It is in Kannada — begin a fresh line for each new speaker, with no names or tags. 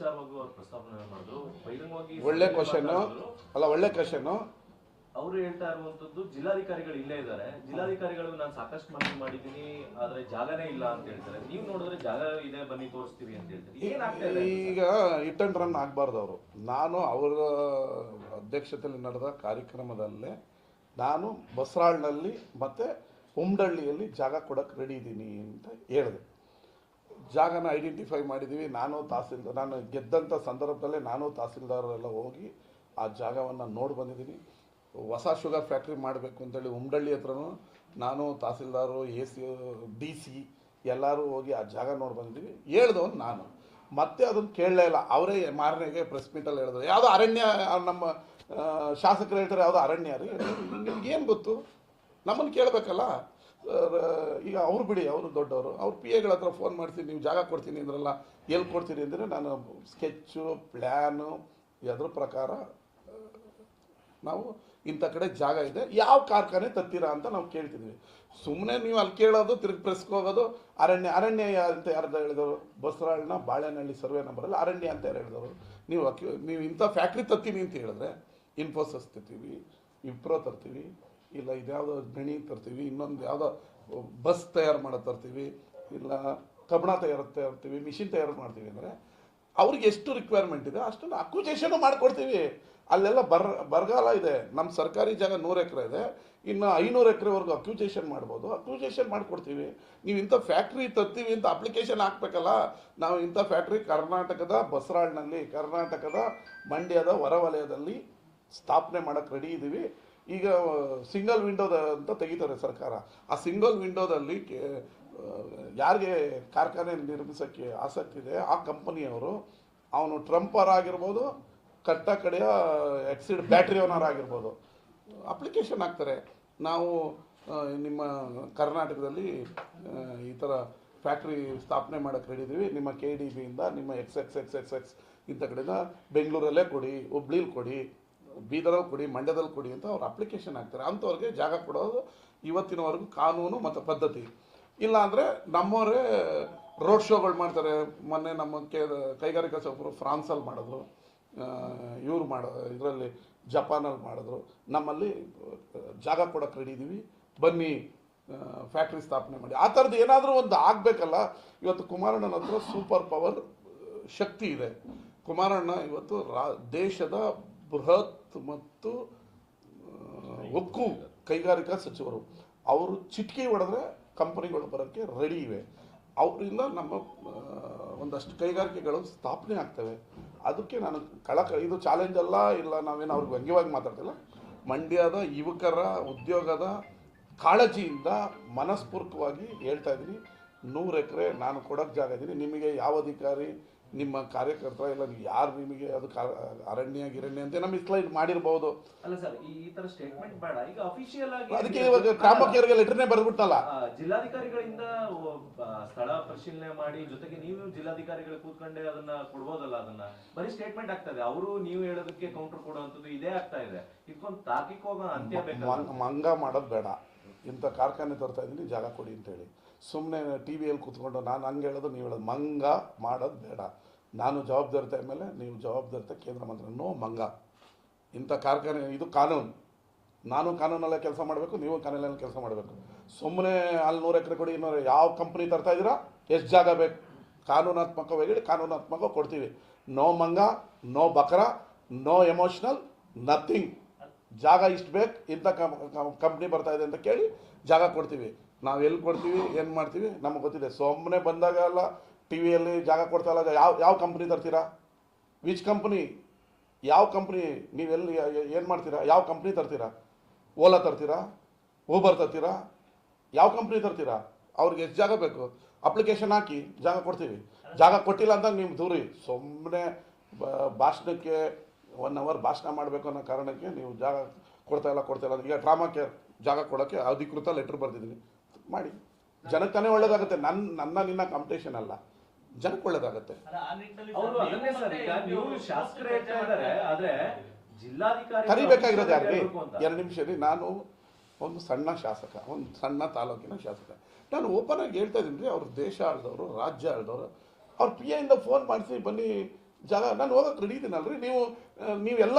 ವಿಚಾರವಾಗಿ ಅವರು ಪ್ರಸ್ತಾಪನೆ ಮಾಡಿದ್ರು. ಬಹಿರಂಗವಾಗಿ
ಒಳ್ಳೆ ಕ್ವಶನ್ ಅಲ್ಲ ಒಳ್ಳೆ ಕ್ವಶನ್
ಅವರು ಹೇಳ್ತಾ ಇರುವಂತದ್ದು ಜಿಲ್ಲಾಧಿಕಾರಿಗಳು ಇಲ್ಲೇ ಇದ್ದಾರೆ. ಜಿಲ್ಲಾಧಿಕಾರಿಗಳು ನಾನು ಸಾಕಷ್ಟು ಮನವಿ ಮಾಡಿದ್ದೀನಿ ಆದ್ರೆ ಜಾಗನೇ ಇಲ್ಲ ಅಂತ ಹೇಳ್ತಾರೆ. ನೀವು ನೋಡಿದ್ರೆ ಜಾಗ ಇದೆ ಬನ್ನಿ ತೋರಿಸ್ತೀವಿ ಅಂತ ಹೇಳ್ತಾರೆ.
ಈಗ ಹಿಟ್ ಅಂಡ್ ರನ್ ಆಗಬಾರ್ದು ಅವರು. ನಾನು ಅವರ ಅಧ್ಯಕ್ಷತೆಯಲ್ಲಿ ನಡೆದ ಕಾರ್ಯಕ್ರಮದಲ್ಲೇ ನಾನು ಬಸರಾಳ್ನಲ್ಲಿ ಮತ್ತೆ ಉಮ್ಡಳ್ಳಿಯಲ್ಲಿ ಜಾಗ ಕೊಡಕ್ಕೆ ರೆಡಿ ಇದ್ದೀನಿ ಅಂತ ಹೇಳಿದೆ. ಜಾಗನ ಐಡೆಂಟಿಫೈ ಮಾಡಿದ್ದೀವಿ ನಾನು ತಹಸೀಲ್ದಾರ್, ನಾನು ಗೆದ್ದಂಥ ಸಂದರ್ಭದಲ್ಲೇ ನಾನು ತಹಸೀಲ್ದಾರರೆಲ್ಲ ಹೋಗಿ ಆ ಜಾಗವನ್ನು ನೋಡಿ ಬಂದಿದ್ದೀನಿ. ಹೊಸ ಶುಗರ್ ಫ್ಯಾಕ್ಟ್ರಿ ಮಾಡಬೇಕು ಅಂತೇಳಿ ಉಮ್ಡಳ್ಳಿ ಹತ್ರನೂ ನಾನು tahsildar, A C, D C ಎಲ್ಲರೂ ಹೋಗಿ ಆ ಜಾಗ ನೋಡಿ ಬಂದಿದ್ದೀವಿ. ಹೇಳ್ದವನು ನಾನು. ಮತ್ತೆ ಅದನ್ನು ಕೇಳಲೇ ಇಲ್ಲ. ಅವರೇ ಮಾರನೆಗೆ ಪ್ರೆಸ್ ಮೀಟಲ್ಲಿ ಹೇಳಿದ್ರು. ಯಾವುದೋ ಅರಣ್ಯ, ನಮ್ಮ ಶಾಸಕರು ಹೇಳ್ತಾರೆ, ಯಾವುದೋ ಅರಣ್ಯ ರೀ. ನಿಮ್ಗೇನು ಗೊತ್ತು? ನಮ್ಮನ್ನು ಕೇಳಬೇಕಲ್ಲ. ಈಗ ಅವ್ರು ಬಿಡಿ, ಅವರು ದೊಡ್ಡವರು. ಅವ್ರು ಪಿ ಎಗಳ ಹತ್ರ ಫೋನ್ ಮಾಡ್ತೀನಿ, ನೀವು ಜಾಗ ಕೊಡ್ತೀನಿ ಅಂದ್ರಲ್ಲ, ಎಲ್ಲಿ ಕೊಡ್ತೀನಿ ಅಂದರೆ ನಾನು ಸ್ಕೆಚ್ಚು ಪ್ಲ್ಯಾನು ಅದ್ರ ಪ್ರಕಾರ ನಾವು ಇಂಥ ಕಡೆ ಜಾಗ ಇದೆ, ಯಾವ ಕಾರ್ಖಾನೆ ತತ್ತೀರಾ ಅಂತ ನಾವು ಕೇಳ್ತಿದ್ವಿ. ಸುಮ್ಮನೆ ನೀವು ಅಲ್ಲಿ ಕೇಳೋದು, ತಿರುಗಿ ಪ್ರೆಸ್ಗೆ ಹೋಗೋದು, ಅರಣ್ಯ ಅರಣ್ಯ ಅಂತ ಯಾರ್ದು ಹೇಳಿದವರು? ಬಸರಾಳನ್ನ ಬಾಳೆನಹಳ್ಳಿ ಸರ್ವೆ ನಂಬರಲ್ಲಿ ಅರಣ್ಯ ಅಂತ ಯಾರು ಹೇಳಿದವರು? ನೀವು ನೀವು ಇಂಥ ಫ್ಯಾಕ್ಟ್ರಿ ತತ್ತೀನಿ ಅಂತ ಹೇಳಿದ್ರೆ ಇನ್ಫೋಸಿಸ್ ತರ್ತೀವಿ ವಿಪ್ರೋ ತರ್ತೀವಿ ಇಲ್ಲ ಇದ್ಯಾವುದೋ ಗಣಿ ತರ್ತೀವಿ, ಇನ್ನೊಂದು ಯಾವುದೋ ಬಸ್ ತಯಾರು ಮಾಡೋ ತರ್ತೀವಿ, ಇಲ್ಲ ಕಬ್ಬಣ ತಯಾರು ತರ್ತೀವಿ, ಮಿಷಿನ್ ತಯಾರು ಮಾಡ್ತೀವಿ ಅಂದರೆ ಅವ್ರಿಗೆ ಎಷ್ಟು ರಿಕ್ವೈರ್ಮೆಂಟ್ ಇದೆ ಅಷ್ಟನ್ನು ಅಕ್ಯುಜೇಷನ್ ಮಾಡಿಕೊಡ್ತೀವಿ. ಅಲ್ಲೆಲ್ಲ ಬರ್, ಬರಗಾಲ ಇದೆ. ನಮ್ಮ ಸರ್ಕಾರಿ ಜಾಗ ನೂರು ಎಕರೆ ಇದೆ. ಇನ್ನು ಐನೂರು ಎಕರೆವರೆಗೂ ಅಕ್ವಿಜೇಷನ್ ಮಾಡ್ಬೋದು. ಅಕ್ಯುಜೇಷನ್ ಮಾಡಿಕೊಡ್ತೀವಿ. ನೀವು ಇಂಥ ಫ್ಯಾಕ್ಟ್ರಿ ತರ್ತೀವಿ ಅಂತ ಅಪ್ಲಿಕೇಶನ್ ಹಾಕ್ಬೇಕಲ್ಲ, ನಾವು ಇಂಥ ಫ್ಯಾಕ್ಟ್ರಿ ಕರ್ನಾಟಕದ ಬಸರಾಳ್ನಲ್ಲಿ, ಕರ್ನಾಟಕದ ಮಂಡ್ಯದ ಹೊರವಲಯದಲ್ಲಿ ಸ್ಥಾಪನೆ ಮಾಡೋಕ್ಕೆ ರೆಡಿ ಇದ್ದೀವಿ ಈಗ ಸಿಂಗಲ್ ವಿಂಡೋದ ಅಂತ ತೆಗಿತಾರೆ ಸರ್ಕಾರ. ಆ ಸಿಂಗಲ್ ವಿಂಡೋದಲ್ಲಿ ಯಾರಿಗೆ ಕಾರ್ಖಾನೆ ನಿರ್ಮಿಸೋಕ್ಕೆ ಆಸಕ್ತಿ ಇದೆ, ಆ ಕಂಪನಿಯವರು, ಅವನು ಟ್ರಂಪರ್ ಆಗಿರ್ಬೋದು, ಕಟ್ಟ ಕಡೆಯ ಎಕ್ಸಿಡ್ ಬ್ಯಾಟ್ರಿ ಓನರ್ ಆಗಿರ್ಬೋದು ಅಪ್ಲಿಕೇಶನ್ ಹಾಕ್ತಾರೆ. ನಾವು ನಿಮ್ಮ ಕರ್ನಾಟಕದಲ್ಲಿ ಈ ಥರ ಫ್ಯಾಕ್ಟ್ರಿ ಸ್ಥಾಪನೆ ಮಾಡೋಕ್ಕೆ ರೆಡಿ ಇದ್ದೀವಿ ನಿಮ್ಮ ಕೆ ಡಿ ಬಿಯಿಂದ ನಿಮ್ಮ X X X X X ಇಂಥ ಕಡೆಯಿಂದ, ಬೆಂಗಳೂರಲ್ಲೇ ಕೊಡಿ ಹುಬ್ಳೀಲಿ ಕೊಡಿ ಬೀದರಲ್ಲಿ ಕೊಡಿ ಮಂಡ್ಯದಲ್ಲಿ ಕೊಡಿ ಅಂತ ಅವ್ರು ಅಪ್ಲಿಕೇಶನ್ ಹಾಕ್ತಾರೆ. ಅಂಥವ್ರಿಗೆ ಜಾಗ ಕೊಡೋದು ಇವತ್ತಿನವರೆಗೂ ಕಾನೂನು ಮತ್ತು ಪದ್ಧತಿ. ಇಲ್ಲಾಂದರೆ ನಮ್ಮವರೇ ರೋಡ್ ಶೋಗಳು ಮಾಡ್ತಾರೆ. ಮೊನ್ನೆ ನಮ್ಮ ಕೆ, ಕೈಗಾರಿಕಾ ಸಚಿವರು ಫ್ರಾನ್ಸಲ್ಲಿ ಮಾಡಿದ್ರು. ಇವ್ರು ಮಾಡೋ, ಇದರಲ್ಲಿ ಜಪಾನಲ್ಲಿ ಮಾಡಿದ್ರು. ನಮ್ಮಲ್ಲಿ ಜಾಗ ಕೊಡೋಕೆ ರೆಡಿ ಇದ್ದೀವಿ ಬನ್ನಿ ಫ್ಯಾಕ್ಟ್ರಿ ಸ್ಥಾಪನೆ ಮಾಡಿ. ಆ ಥರದ್ದು ಏನಾದರೂ ಒಂದು ಆಗಬೇಕಲ್ಲ, ಇವತ್ತು ಕುಮಾರಣ್ಣನ ಹತ್ರ ಸೂಪರ್ ಪವರ್ ಶಕ್ತಿ ಇದೆ. ಕುಮಾರಣ್ಣ ಇವತ್ತು ರಾ, ದೇಶದ ಬೃಹತ್ ಮತ್ತು ಉಕ್ಕು ಕೈಗಾರಿಕಾ ಸಚಿವರು. ಅವರು ಚಿಟ್ಕಿ ಹೊಡೆದ್ರೆ ಕಂಪನಿಗಳು ಬರೋಕ್ಕೆ ರೆಡಿ ಇವೆ. ಅವರಿಂದ ನಮ್ಮ ಒಂದಷ್ಟು ಕೈಗಾರಿಕೆಗಳು ಸ್ಥಾಪನೆ ಆಗ್ತವೆ. ಅದಕ್ಕೆ ನಾನು ಕಳಕ, ಇದು ಚಾಲೆಂಜ್ ಅಲ್ಲ, ಇಲ್ಲ ನಾವೇನು ಅವ್ರಿಗೆ ವ್ಯಂಗ್ಯವಾಗಿ ಮಾತಾಡ್ತಿಲ್ಲ. ಮಂಡ್ಯದ ಯುವಕರ ಉದ್ಯೋಗದ ಕಾಳಜಿಯಿಂದ ಮನಸ್ಪೂರ್ವಕವಾಗಿ ಹೇಳ್ತಾ ಇದ್ದೀನಿ. ನೂರು ಎಕರೆ ನಾನು ಕೊಡೋಕ್ಕೆ ಜಾಗ ಇದ್ದೀನಿ. ನಿಮಗೆ ಯಾವ ಅಧಿಕಾರಿ ನಿಮ್ಮ ಕಾರ್ಯಕರ್ತರ ಇಲ್ಲ ನೀವು ಯಾರು ನಿಮಗೆ ಅದು ಅರಣ್ಯ ಗಿರಣ್ಯ ಅಂತ ನಮ್ಮ ಸ್ಲೈಡ್ ಮಾಡಿರ್ಬೋದು.
ಅಲ್ಲ ಸರ್ ಈ ತರ ಸ್ಟೇಟ್ಮೆಂಟ್ ಬೇಡ. ಈಗ ಅಫಿಷಿಯಲ್ ಆಗಿ
ಅದಕ್ಕೆ ಇವಾಗ ಗ್ರಾಮಕ್ಕೆ ಲೆಟರ್ನೇ ಬರೆದ್ಬಿಟ್ನಲ್ಲ.
ಆ, ಜಿಲ್ಲಾಧಿಕಾರಿಗಳಿಂದ ಸ್ಥಳ ಪರಿಶೀಲನೆ ಮಾಡಿ ಜೊತೆಗೆ ನೀವು ಜಿಲ್ಲಾಧಿಕಾರಿಗಳು ಕೂತ್ಕೊಂಡೆ ಅದನ್ನ ಕೊಡ್ಬೋದಲ್ಲ ಅದನ್ನ. ಬರೀ ಸ್ಟೇಟ್ಮೆಂಟ್ ಆಗ್ತದೆ. ಅವರು ನೀವು ಹೇಳೋದಕ್ಕೆ ಕೌಂಟರ್ ಕೊಡುವಂತದ್ದು ಇದೇ ಆಗ್ತಾ ಇದೆ. ಇದಕ್ಕೊಂದು ತಾರ್ಕಿಕ ಹೋಗೋ ಅಂತ್ಯ
ಮಂಗ ಮಂಗ ಮಾಡೋದು ಬೇಡ. ಇಂಥ ಕಾರ್ಖಾನೆ ತರ್ತಾ ಇದ್ದೀನಿ ಜಾಗ ಕೊಡಿ ಅಂತೇಳಿ ಸುಮ್ಮನೆ ಟಿ ವಿಯಲ್ಲಿ ಕೂತ್ಕೊಂಡು ನಾನು ಹಂಗೆ ಹೇಳೋದು, ನೀವು ಹೇಳೋದು. ಮಂಗ ಮಾಡೋದು ಬೇಡ. ನಾನು ಜವಾಬ್ದಾರಿತೆ ಮೇಲೆ ನೀವು ಜವಾಬ್ದಾರಿತೆ ಕೇಂದ್ರ ಮಂತ್ರಿ. ನೋ ಮಂಗ. ಇಂಥ ಕಾರ್ಖಾನೆ, ಇದು ಕಾನೂನು. ನಾನು ಕಾನೂನಲ್ಲೇ ಕೆಲಸ ಮಾಡಬೇಕು, ನೀವು ಕಾನೂನಲ್ಲಿ ಕೆಲಸ ಮಾಡಬೇಕು. ಸುಮ್ಮನೆ ಅಲ್ಲಿ ನೂರು ಎಕರೆ ಕೊಡಿ ಇನ್ನೂರು ಯಾವ ಕಂಪ್ನಿ ತರ್ತಾ ಇದ್ದೀರಾ? ಎಷ್ಟು ಜಾಗ ಬೇಕು? ಕಾನೂನಾತ್ಮಕವಾಗಿ ಕಾನೂನಾತ್ಮಕ ಕೊಡ್ತೀವಿ. ನೋ ಮಂಗ, ನೋ ಬಕರ, ನೋ ಎಮೋಷ್ನಲ್ ನಥಿಂಗ್ ಜಾಗ ಇಷ್ಟು ಬೇಕು, ಇಂಥ ಕಂಪ್ನಿ ಬರ್ತಾ ಇದೆ ಅಂತ ಕೇಳಿ ಜಾಗ ಕೊಡ್ತೀವಿ. ನಾವು ಎಲ್ಲಿ ಕೊಡ್ತೀವಿ, ಏನು ಮಾಡ್ತೀವಿ, ನಮಗೆ ಗೊತ್ತಿದೆ. ಸುಮ್ಮನೆ ಬಂದಾಗ ಎಲ್ಲ ಟಿ ವಿಯಲ್ಲಿ ಜಾಗ ಕೊಡ್ತಾ ಇಲ್ಲ ಯಾವ ಯಾವ ಕಂಪ್ನಿ ತರ್ತೀರಾ? ವಿಚ್ ಕಂಪ್ನಿ ಯಾವ ಕಂಪ್ನಿ ನೀವೆಲ್ಲಿ ಏನು ಮಾಡ್ತೀರಾ? ಯಾವ ಕಂಪ್ನಿ ತರ್ತೀರಾ? ಓಲಾ ತರ್ತೀರಾ? ಊಬರ್ ತರ್ತೀರಾ? ಯಾವ ಕಂಪ್ನಿ ತರ್ತೀರಾ? ಅವ್ರಿಗೆ ಎಷ್ಟು ಜಾಗ ಬೇಕು? ಅಪ್ಲಿಕೇಶನ್ ಹಾಕಿ ಜಾಗ ಕೊಡ್ತೀವಿ. ಜಾಗ ಕೊಟ್ಟಿಲ್ಲ ಅಂತ ನೀವು ದೂರಿ. ಸುಮ್ಮನೆ ಭಾಷಣಕ್ಕೆ ಒನ್ ಅವರ್ ಭಾಷಣ ಮಾಡಬೇಕು ಅನ್ನೋ ಕಾರಣಕ್ಕೆ ನೀವು ಜಾಗ ಕೊಡ್ತಾ ಇಲ್ಲ ಕೊಡ್ತಾ ಇಲ್ಲ. ಈಗ ಡ್ರಾಮಾಕ್ಕೆ ಜಾಗ ಕೊಡೋಕ್ಕೆ ಅಧಿಕೃತ ಲೆಟ್ರ್ ಬರ್ದಿದ್ದೀನಿ. ಮಾಡಿ. ಜನಕ್ಕನೇ ತಾನೇ ಒಳ್ಳೇದಾಗುತ್ತೆ. ನನ್ನ ನನ್ನ ನಿನ್ನ ಕಾಂಪಿಟೇಷನ್ ಅಲ್ಲ. ಜನಕ್ಕೆ ಒಳ್ಳೇದಾಗುತ್ತೆ.
ಅವರು ಅದನ್ನೇ ಸರ್ ನೀವು ಶಾಸಕರು ಹೇಳ್ತಾ ಇದ್ದಾರೆ ಜಿಲ್ಲಾಧಿಕಾರಿ
ಕರಿಬೇಕಾಗಿರೋದು ಯಾರಿಗೆ ಎರಡು ನಿಮಿಷ ರೀ ನಾನು ಒಂದು ಸಣ್ಣ ಶಾಸಕ ಒಂದು ಸಣ್ಣ ತಾಲೂಕಿನ ಶಾಸಕ. ನಾನು ಓಪನ್ ಆಗಿ ಹೇಳ್ತಾ ಇದ್ದೀನಿ ರೀ ಅವ್ರು ದೇಶ ಆಳ್ದವರು ರಾಜ್ಯ ಆಳ್ದವರು. ಅವ್ರ ಪಿ ಎಯಿಂದ ಫೋನ್ ಮಾಡಿಸಿ ಬನ್ನಿ ಜಾಗ. ನಾನು ಹೋಗಕ್ಕೆ ರೆಡಿ ಇದ್ದೀನಲ್ರಿ ನೀವು ನೀವೆಲ್ಲ